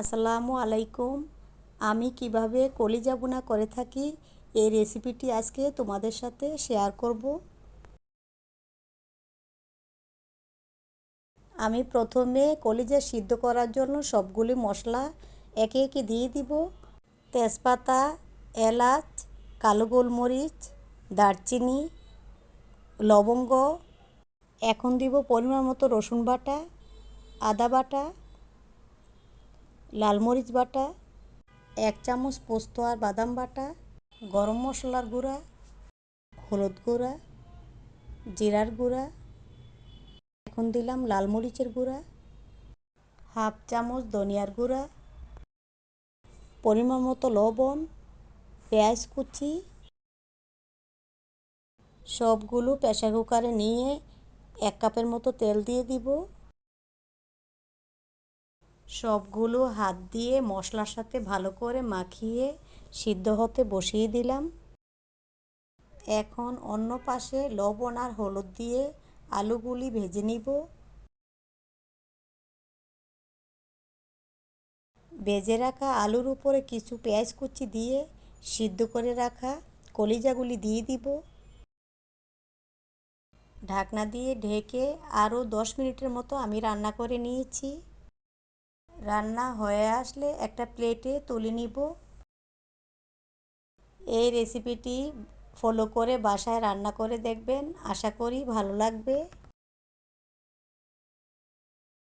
আসসালামু আলাইকুম। আমি কীভাবে কলিজা বোনা করে থাকি, এই রেসিপিটি আজকে তোমাদের সাথে শেয়ার করব। আমি প্রথমে কলিজা সিদ্ধ করার জন্য সবগুলি মশলা একে একে দিয়ে দিব। তেজপাতা, এলাচ, কালো গোলমরিচ, দারচিনি, লবঙ্গ, এখন দিব পরিমাণ মতো রসুন বাটা, আদা বাটা লাল মরিচ বাটা, এক চামচ পোস্ত আর বাদাম বাটা, গরম মশলার গুঁড়া, হলুদ গুঁড়া, জিরার গুঁড়া, এখন দিলাম লাল মরিচের গুঁড়া, হাফ চামচ ধনিয়ার গুঁড়া, পরিমাণ মতো লবণ, পেঁয়াজ কুচি, সবগুলো প্রেশার কুকারে নিয়ে এক কাপের মতো তেল দিয়ে দিব। সবগুলো হাত দিয়ে মশলার সাথে ভালো করে মাখিয়ে সিদ্ধ হতে বসিয়ে দিলাম। এখন অন্য পাশে লবণ আর হলুদ দিয়ে আলুগুলি ভেজে নিব। ভেজে রাখা আলুর উপরে কিছু পেঁয়াজ কুচি দিয়ে সিদ্ধ করে রাখা কলিজাগুলি দিয়ে দিব। ঢাকনা দিয়ে ঢেকে আরও দশ মিনিটের মতো আমি রান্না করে নিয়েছি। রান্না হয়ে আসলে একটা প্লেটে তুলে নিব। এই রেসিপিটি ফলো করে বাসায় রান্না করে দেখবেন। আশা করি ভালো লাগবে।